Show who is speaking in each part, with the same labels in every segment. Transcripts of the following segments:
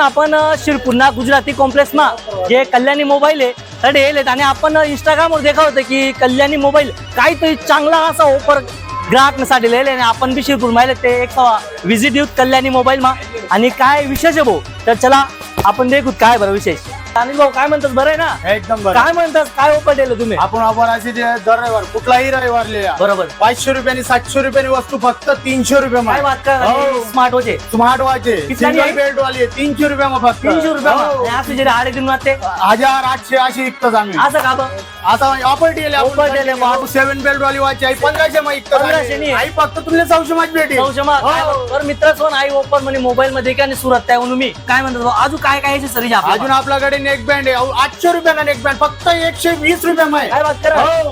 Speaker 1: आपण अ, शिरपूरना गुजराती कॉम्प्लेक्स मा जे कल्याणी मोबाईल आहे तर येलेत. आणि आपण इंस्टाग्रामवर देखा होतं की कल्याणी मोबाईल काहीतरी चांगला असा ऑफर ग्राहकांसाठी लिहिले आणि आपण बी शिरपूर माहिले ते एक विजिट देऊ कल्याणी मोबाईल मा. आणि काय विशेष आहे भाऊ? तर चला आपण देखू काय बरं विशेष. अनिल भाऊ काय म्हणतात बरं आहे ना?
Speaker 2: एकदम बरं.
Speaker 1: काय म्हणतात काय ऑफर दिलं तुम्ही?
Speaker 2: आपण आपण असे जे दर रविवार कुठलाही रविवार लिहा.
Speaker 1: बरोबर.
Speaker 2: पाचशे रुपयांनी सातशे रुपयांनी वस्तू फक्त तीनशे रुपये
Speaker 1: काय बात
Speaker 2: हो.
Speaker 1: स्मार्ट वॉच आहे.
Speaker 2: स्मार्ट वॉच आहे.
Speaker 1: आहे?
Speaker 2: सिंगल बेल्ट वाली आहे. तीनशे रुपये मग फक्त.
Speaker 1: तीनशे रुपये
Speaker 2: हो.
Speaker 1: असं जे आडे दिन वाटते
Speaker 2: हजार आठशे अशी विकतात आम्ही
Speaker 1: असं का बरं?
Speaker 2: आता ऑफर दिले
Speaker 1: Offer दिले.
Speaker 2: सेव्हन बेल्ट वाली वॉच आहे. पंधराशे मग विकतात आम्ही.
Speaker 1: 1500 नी.
Speaker 2: आई फक्त तुला चौशे माझी भेटेल.
Speaker 1: नऊशेमा
Speaker 2: हो.
Speaker 1: तर मित्र सोन आई ओपन म्हणजे मोबाईल मध्ये काय आणि सुरत त्या म्हणून मी. काय म्हणतात भाऊ, अजून काय काय सरी
Speaker 2: अजून आपल्याकडे नेक बँड आहे आठशे रुपयाला नेक बँड फक्त एकशे वीस रुपये
Speaker 1: काय बात करा?
Speaker 2: हो.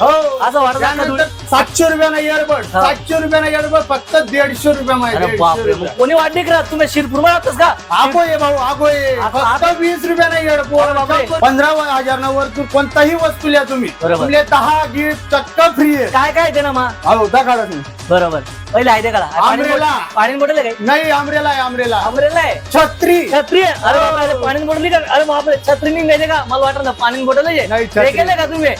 Speaker 2: हो.
Speaker 1: असं वाटतं
Speaker 2: सातशे रुपयाला इयरबड
Speaker 1: हा.
Speaker 2: सातशे रुपयाला इयरबड फक्त दीडशे रुपये
Speaker 1: अरे बापरे मग कोणी वाटते का तुम्ही शिरपूर राहतस का?
Speaker 2: आगो आहे भाऊ आगो आहे
Speaker 1: आता-
Speaker 2: फक्त वीस रुपयाला
Speaker 1: अरे बापरे.
Speaker 2: पंधरा हजार ना वर तू कोणताही वस्तू लिहा तुम्ही.
Speaker 1: बरोबर.
Speaker 2: तुमले दहा गिफ्ट चक्क फ्री आहे
Speaker 1: काय काय ते ना मा?
Speaker 2: हो दाखवा तुम्ही.
Speaker 1: बरोबर. पहिले आहे ते काढा. पाणी बोटल काय?
Speaker 2: नाही आमरेला आहे आमरेला.
Speaker 1: आंब्रेला आहे?
Speaker 2: छत्री.
Speaker 1: छत्री आहे? अरे बापरे पाणी बोटली का? अरे बापरे छत्री नाही माहिती का? मला वाटलं पाणी बोटल
Speaker 2: नाही, छत्री.
Speaker 1: केलं का तुम्ही?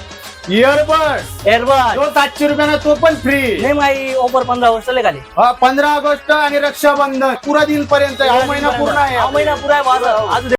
Speaker 2: इयरबड
Speaker 1: एअरबड
Speaker 2: तो सातशे रुपयाला तो पण फ्री
Speaker 1: नाही माई ऑफर पंधरा वर्ष खाली
Speaker 2: पंधरा ऑगस्ट आणि रक्षाबंधन. पुरा दिन पर्यंत हा महिना पूर्ण आहे.
Speaker 1: हा महिना पुरा आहे माझा. आज